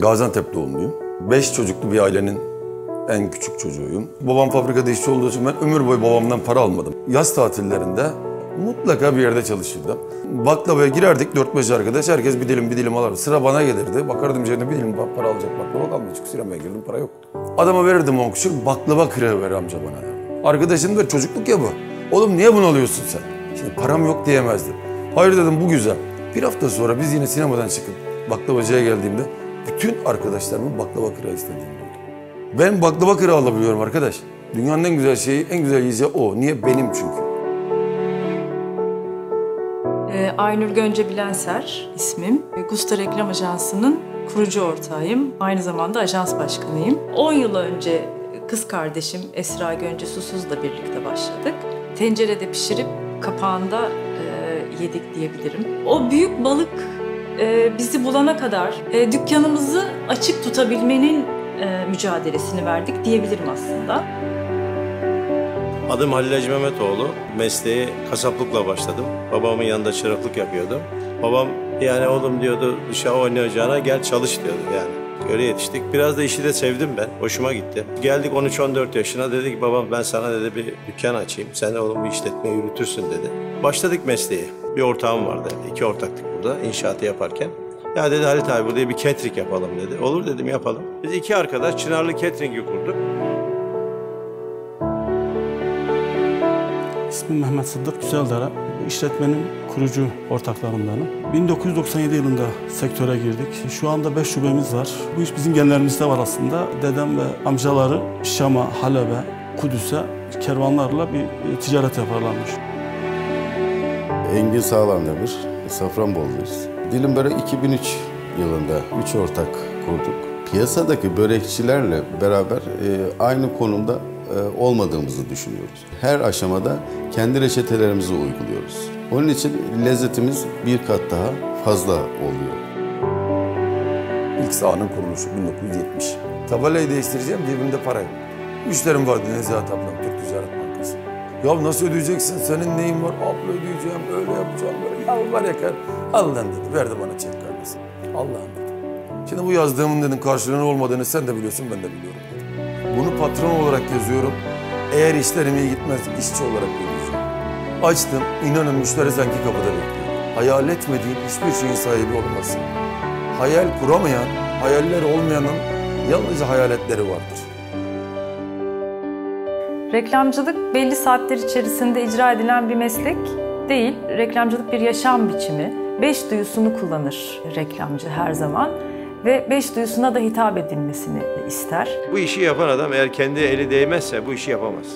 Gaziantep doğumluyum. Beş çocuklu bir ailenin en küçük çocuğuyum. Babam fabrikada işçi olduğu için ben ömür boyu babamdan para almadım. Yaz tatillerinde mutlaka bir yerde çalışırdım. Baklavaya girerdik 4-5 arkadaş. Herkes bir dilim bir dilim alırdı. Sıra bana gelirdi. Bakardım cebine bir dilim para alacak baklava kalmıyor. Çünkü sinemaya girdim para yok. Adama verirdim 10 kuşur baklava kırığı ver amca bana. Arkadaşım da çocukluk ya bu. Oğlum niye bunu alıyorsun sen? Şimdi param yok diyemezdim. Hayır dedim bu güzel. Bir hafta sonra biz yine sinemadan çıkıp baklavacıya geldiğimde bütün arkadaşlarımın baklava kırağı istediğini duydum. Ben baklava kırağı alabiliyorum arkadaş. Dünyanın en güzel şeyi, en güzel yiyeceği o. Niye? Benim çünkü. Ee, Aynur Gönce Bilenser ismim. Ee, Gusta Reklam Ajansı'nın kurucu ortağıyım. Aynı zamanda ajans başkanıyım. 10 yıl önce kız kardeşim Esra Gönce Susuz'la birlikte başladık. Tencerede pişirip kapağında e, yedik diyebilirim. O büyük balık e, bizi bulana kadar e, dükkanımızı açık tutabilmenin e, mücadelesini verdik diyebilirim aslında. Adım Halil Hacı Mehmetoğlu. Mesleği kasaplıkla başladım. Babamın yanında çıraklık yapıyordum. Babam yani oğlum diyordu dışarı oynayacağına gel çalış diyordu yani. Öyle yetiştik. Biraz da işi de sevdim ben. Hoşuma gitti. Geldik 13-14 yaşına dedi ki babam ben sana dedi bir dükkan açayım. Sen de oğlum bir işletme yürütürsün dedi. Başladık mesleği. Bir ortağım vardı. İki ortaktık burada inşaatı yaparken. Ya dedi Halit abi buraya bir catering yapalım dedi. Olur dedim yapalım. Biz iki arkadaş Çınarlı Catering'i kurduk. İsmim Mehmet Sıddık Güzeldara. İşletmenin kurucu ortaklarındanım. 1997 yılında sektöre girdik. Şu anda 5 şubemiz var. Bu iş bizim genlerimizde var aslında. Dedem ve amcaları Şam'a, Halep'e, Kudüs'e kervanlarla bir ticaret yaparlarmış. Engin Sağlamdemir, Safranboluyuz. Dilim Börek 2003 yılında üç ortak kurduk. Piyasadaki börekçilerle beraber e, aynı konumda olmadığımızı düşünüyoruz. Her aşamada kendi reçetelerimizi uyguluyoruz. Onun için lezzetimiz bir kat daha fazla oluyor. İlk sahanın kuruluşu 1970. Tabelayı değiştireceğim cebimde para yok. Müşterim vardı Nezihat ablam Türk Ticaret Bankası. Ya nasıl ödeyeceksin? Senin neyin var? Abla ödeyeceğim, öyle yapacağım, böyle. Ya var yakar. Al lan dedi. Verdi bana çek kardeşim. Allah'ım dedi. Şimdi bu yazdığımın dedim karşılığının olmadığını sen de biliyorsun, ben de biliyorum dedi. Bunu patron olarak yazıyorum. Eğer işlerim iyi gitmez, işçi olarak ödeyeceğim. Açtım, inanın müşteri sanki kapıda bekliyor. Hayal etmediğin hiçbir şeyin sahibi olmasın. Hayal kuramayan, hayaller olmayanın yalnızca hayaletleri vardır. Reklamcılık belli saatler içerisinde icra edilen bir meslek değil. Reklamcılık bir yaşam biçimi. Beş duyusunu kullanır reklamcı her zaman ve beş duyusuna da hitap edilmesini ister. Bu işi yapan adam eğer kendi eli değmezse bu işi yapamaz.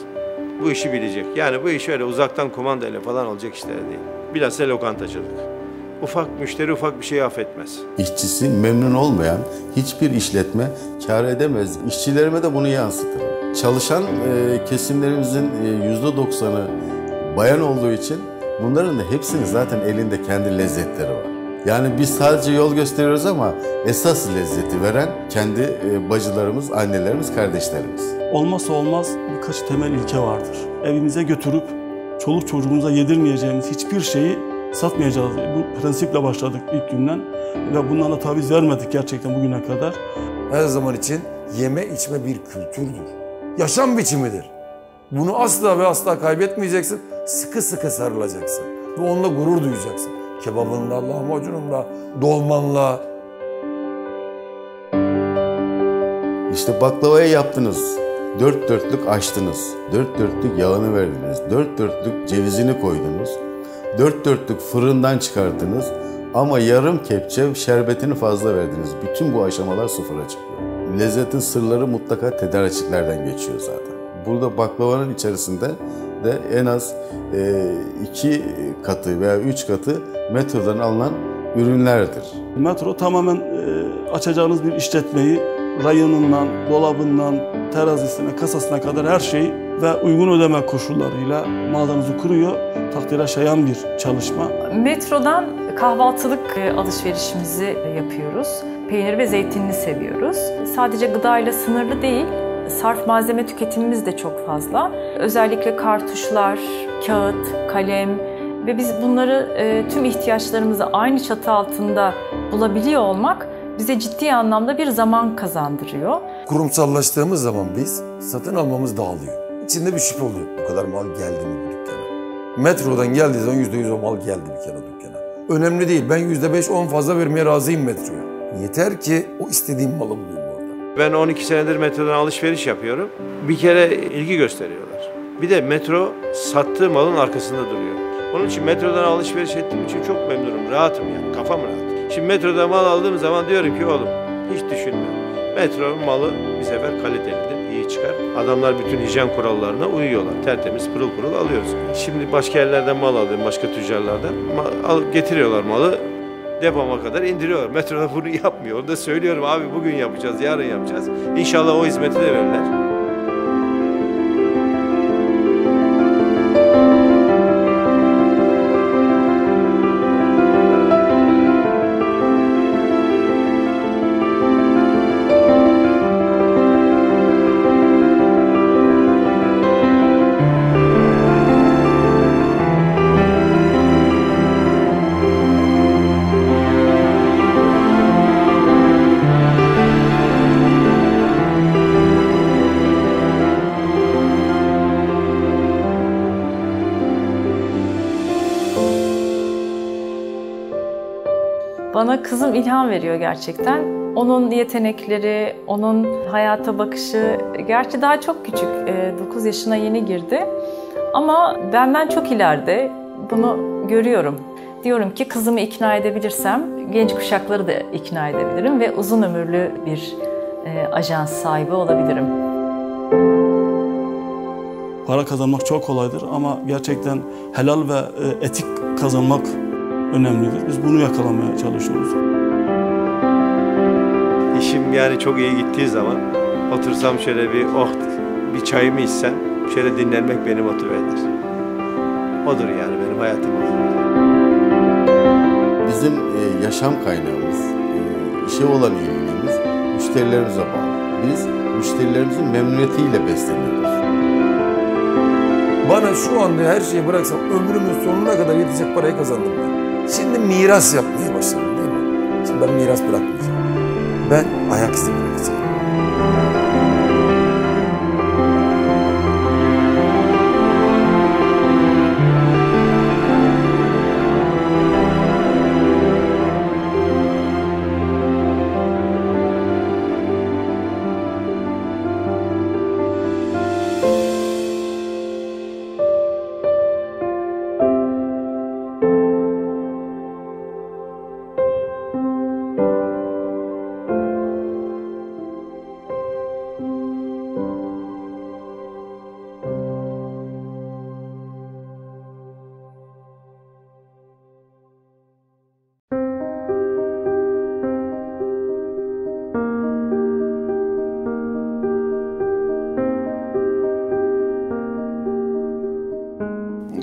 Bu işi bilecek. Yani bu iş öyle uzaktan kumandayla falan olacak işler değil. Bilhassa lokantacılık. Ufak müşteri ufak bir şey affetmez. İşçisi memnun olmayan hiçbir işletme kar edemez. İşçilerime de bunu yansıtırım. Çalışan e, kesimlerimizin e, yüzde doksanı bayan olduğu için bunların da hepsinin zaten elinde kendi lezzetleri var. Yani biz sadece yol gösteriyoruz ama esas lezzeti veren kendi e, bacılarımız, annelerimiz, kardeşlerimiz. Olmazsa olmaz birkaç temel ilke vardır. Evimize götürüp çoluk çocuğumuza yedirmeyeceğimiz hiçbir şeyi satmayacağız. Bu prensiple başladık ilk günden ve bundan da taviz vermedik gerçekten bugüne kadar. Her zaman için yeme içme bir kültürdür. Yaşam biçimidir. Bunu asla ve asla kaybetmeyeceksin. Sıkı sıkı sarılacaksın. Ve onunla gurur duyacaksın. Kebabınla, lahmacununla, dolmanla. İşte baklavayı yaptınız. Dört dörtlük açtınız. Dört dörtlük yağını verdiniz. Dört dörtlük cevizini koydunuz. Dört dörtlük fırından çıkardınız. Ama yarım kepçe şerbetini fazla verdiniz. Bütün bu aşamalar sıfıra çıkıyor. Lezzetin sırları mutlaka tedarikçilerden geçiyor zaten. Burada baklavanın içerisinde de en az e, iki katı veya üç katı metrodan alınan ürünlerdir. Metro tamamen e, açacağınız bir işletmeyi rayonundan, dolabından, terazisine, kasasına kadar her şeyi ve uygun ödeme koşullarıyla mağazanızı kuruyor. Takdire şayan bir çalışma. Metrodan kahvaltılık e, alışverişimizi yapıyoruz. Peynir ve zeytinli seviyoruz. Sadece gıdayla sınırlı değil, sarf malzeme tüketimimiz de çok fazla. Özellikle kartuşlar, kağıt, kalem ve biz bunları e, tüm ihtiyaçlarımızı aynı çatı altında bulabiliyor olmak bize ciddi anlamda bir zaman kazandırıyor. Kurumsallaştığımız zaman biz satın almamız dağılıyor. İçinde bir şüphe oluyor. Bu kadar mal geldi mi bu dükkana? Metrodan geldiği zaman yüzde yüz o mal geldi bir kere dükkana. Önemli değil. Ben yüzde beş on fazla vermeye razıyım metroya. Yeter ki o istediğim malı bulayım. Ben 12 senedir metrodan alışveriş yapıyorum. Bir kere ilgi gösteriyorlar. Bir de metro sattığı malın arkasında duruyor. Onun için metrodan alışveriş ettiğim için çok memnunum. Rahatım yani. Kafam rahat. Şimdi metroda mal aldığım zaman diyorum ki oğlum hiç düşünme. Metro malı bir sefer kalitelidir, iyi çıkar. Adamlar bütün hijyen kurallarına uyuyorlar. Tertemiz pırıl pırıl alıyoruz. Şimdi başka yerlerden mal alıyorum, başka tüccarlardan. Ma- al, getiriyorlar malı, depoma kadar indiriyorlar. Metroda bunu yapmıyor. Onu da söylüyorum abi bugün yapacağız, yarın yapacağız. İnşallah o hizmeti de verirler. Kızım ilham veriyor gerçekten. Onun yetenekleri, onun hayata bakışı, gerçi daha çok küçük, 9 yaşına yeni girdi. Ama benden çok ileride, bunu görüyorum. Diyorum ki kızımı ikna edebilirsem genç kuşakları da ikna edebilirim ve uzun ömürlü bir e, ajans sahibi olabilirim. Para kazanmak çok kolaydır ama gerçekten helal ve e, etik kazanmak önemlidir. Biz bunu yakalamaya çalışıyoruz. İşim yani çok iyi gittiği zaman otursam şöyle bir oh bir çayımı içsem şöyle dinlenmek beni motive eder. Odur yani benim hayatım. Bizim e, yaşam kaynağımız, e, işe olan ilgimiz müşterilerimize bağlı. Biz müşterilerimizin memnuniyetiyle besleniyoruz. Bana şu anda her şeyi bıraksam ömrümün sonuna kadar yetecek parayı kazandım ben. Şimdi miras yapmaya başladım değil mi? Şimdi ben miras bırakmayacağım. Ben ayak izi bırakacağım.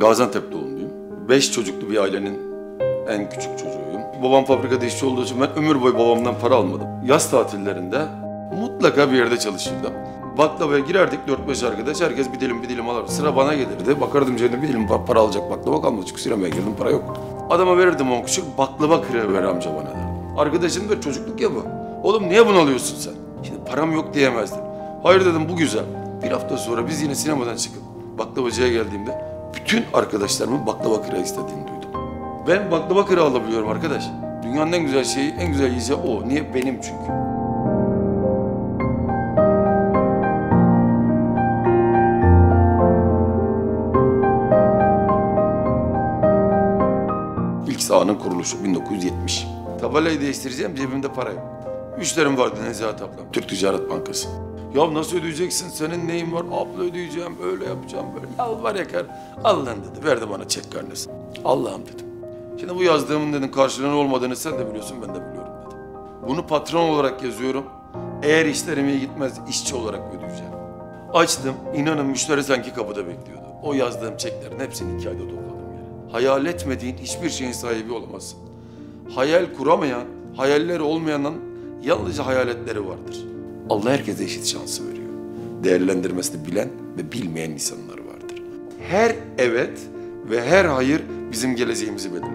Gaziantep doğumluyum. Beş çocuklu bir ailenin en küçük çocuğuyum. Babam fabrikada işçi olduğu için ben ömür boyu babamdan para almadım. Yaz tatillerinde mutlaka bir yerde çalışırdım. Baklavaya girerdik 4-5 arkadaş, herkes bir dilim bir dilim alır. Sıra bana gelirdi. Bakardım cebimde bir dilim pa- para alacak baklava kalmadı çünkü sinemaya girdim para yok. Adama verirdim on küçük baklava kırığı ver amca bana da. Arkadaşım da çocukluk ya bu. Oğlum niye bunu alıyorsun sen? Şimdi param yok diyemezdim. Hayır dedim bu güzel. Bir hafta sonra biz yine sinemadan çıkıp baklavacıya geldiğimde bütün arkadaşlarımın baklava kırağı istediğini duydum. Ben baklava kırağı alabiliyorum arkadaş. Dünyanın en güzel şeyi, en güzel yiyeceği o. Niye? Benim çünkü. İlk sahanın kuruluşu 1970. Tabelayı değiştireceğim cebimde para yok. Müşterim vardı Nezihat ablam, Türk Ticaret Bankası. Ya nasıl ödeyeceksin, senin neyin var? Abla ödeyeceğim, böyle yapacağım, böyle. Yalvar yakar. Allah'ın dedi, verdi bana çek karnesi. Allah'ım dedim. Şimdi bu yazdığımın dedim karşılığının olmadığını sen de biliyorsun, ben de biliyorum dedim. Bunu patron olarak yazıyorum. Eğer işlerim iyi gitmez, işçi olarak ödeyeceğim. Açtım, inanın müşteri sanki kapıda bekliyordu. O yazdığım çeklerin hepsini iki ayda topladım yani. Hayal etmediğin hiçbir şeyin sahibi olamazsın. Hayal kuramayan, hayalleri olmayanın yalnızca hayaletleri vardır. Allah herkese eşit şansı veriyor. Değerlendirmesini bilen ve bilmeyen insanlar vardır. Her evet ve her hayır bizim geleceğimizi belirler.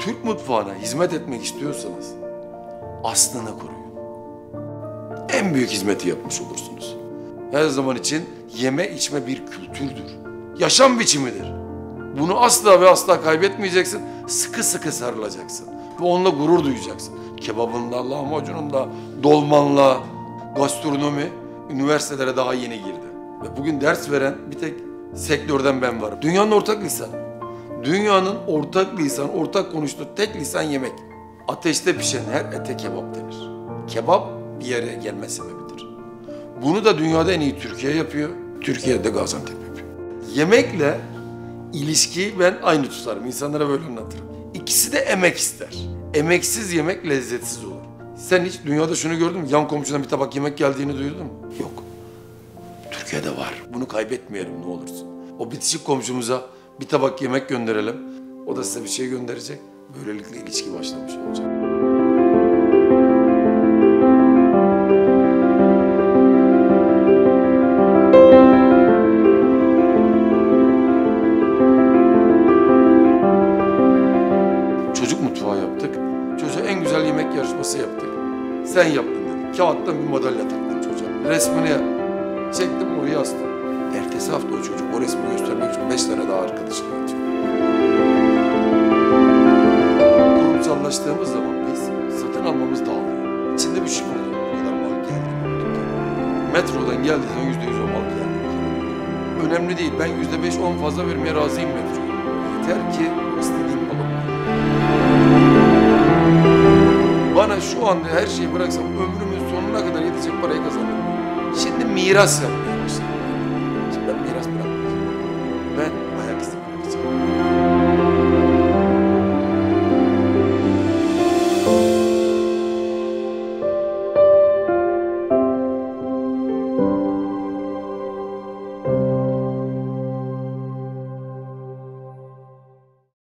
Türk mutfağına hizmet etmek istiyorsanız aslını koruyun. En büyük hizmeti yapmış olursunuz. Her zaman için yeme içme bir kültürdür. Yaşam biçimidir. Bunu asla ve asla kaybetmeyeceksin. Sıkı sıkı sarılacaksın. Ve onunla gurur duyacaksın. Kebabınla, lahmacununla, dolmanla, gastronomi üniversitelere daha yeni girdi. Ve bugün ders veren bir tek sektörden ben varım. Dünyanın ortak lisanı. Dünyanın ortak lisan, ortak konuştuğu tek lisan yemek. Ateşte pişen her ete kebap denir. Kebap bir yere gelme sebebidir. Bunu da dünyada en iyi Türkiye yapıyor. Türkiye'de Gaziantep yapıyor. Yemekle ilişkiyi ben aynı tutarım. İnsanlara böyle anlatırım. İkisi de emek ister. Emeksiz yemek lezzetsiz olur. Sen hiç dünyada şunu gördün mü? Yan komşudan bir tabak yemek geldiğini duydun mu? Yok. Türkiye'de var. Bunu kaybetmeyelim ne olursun. O bitişik komşumuza bir tabak yemek gönderelim. O da size bir şey gönderecek. Böylelikle ilişki başlamış olacak. Sen yaptın dedik. Kağıttan bir madalya taktın çocuğa. Resmini çektim oraya astım. Ertesi hafta o çocuk o resmi göstermek için beş tane daha arkadaşını getiriyor. Kurumsallaştığımız zaman biz satın almamız dağılıyor. İçinde bir şüphe oluyor. Bu kadar mal geldi. Metrodan geldiği zaman yüzde yüz o mal geldi. Önemli değil. Ben yüzde beş on fazla vermeye razıyım metroya. Yeter ki istediğim anda her şeyi bıraksam ömrümün sonuna kadar yetecek parayı kazanırım. Şimdi miras yapmaya